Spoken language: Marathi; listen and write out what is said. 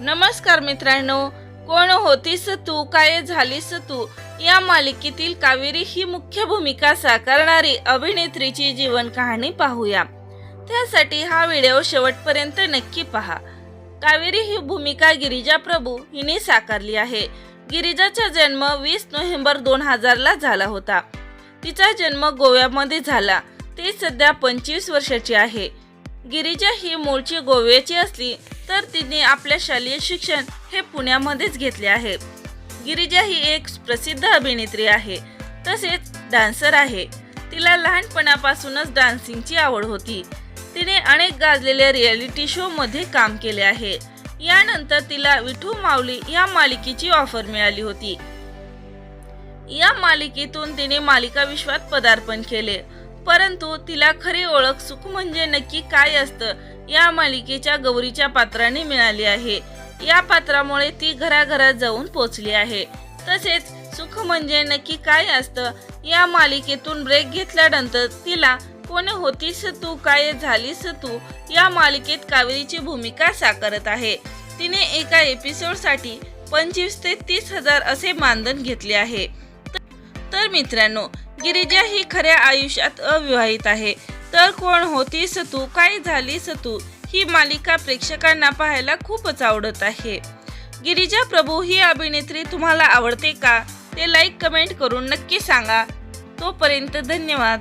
नमस्कार मित्रांनो कोण होतीस तू काय झालीस तू? या मालिकेतील कावेरी ही मुख्य भूमिका साकारणारी अभिनेत्रीची जीवन कहाणी पाहूया. त्यासाठी हा व्हिडिओ शेवटपर्यंत नक्की पहा. कावेरी ही भूमिका गिरिजा प्रभू हिने साकारली आहे. गिरिजाचा जन्म वीस नोव्हेंबर दोन हजारला झाला होता. तिचा जन्म गोव्यामध्ये झाला. ती सध्या पंचवीस वर्षाची आहे. गिरिजा ही मूळची गोव्याची असली तर तिने आपले शालेय शिक्षण हे पुण्यामध्येच घेतले आहे. गिरिजा ही एक प्रसिद्ध अभिनेत्री आहे. तसेच डान्सर आहे. तिला लहानपणापासूनच डान्सिंगची आवड होती. तिने अनेक गाजलेल्या रियालिटी शो मध्ये काम केले आहे. यानंतर तिला विठू माऊली या मालिकेची ऑफर मिळाली होती. या मालिकेतून तिने मालिका विश्वात पदार्पण केले. परंतु तिला खरी ओळख सुख म्हणजे नक्की काय असतं या मालिकेच्या गौरीच्या पात्राने मिळाली आहे. या पात्रामुळे ती घराघरात जाऊन पोचली आहे. तसेच सुख म्हणजे नक्की काय असतं? या मालिकेतून ब्रेक घेतल्यानंतर तिला कोण होतीस तू? काय झालीस तू? या मालिकेत कावेरीची भूमिका साकारत आहे. तिने एका एपिसोडसाठी पंचवीस ते तीस हजार असे मानधन घेतले आहे. तर मित्रांनो गिरिजा ही खऱ्या आयुष्यात अविवाहित आहे. तर कोण होतीस तू? काय झालीस तू? ही मालिका प्रेक्षकांना पाहायला खूपच आवडत आहे. गिरिजा प्रभू ही अभिनेत्री तुम्हाला आवडते का? ते लाईक कमेंट करून नक्की सांगा. तोपर्यंत धन्यवाद.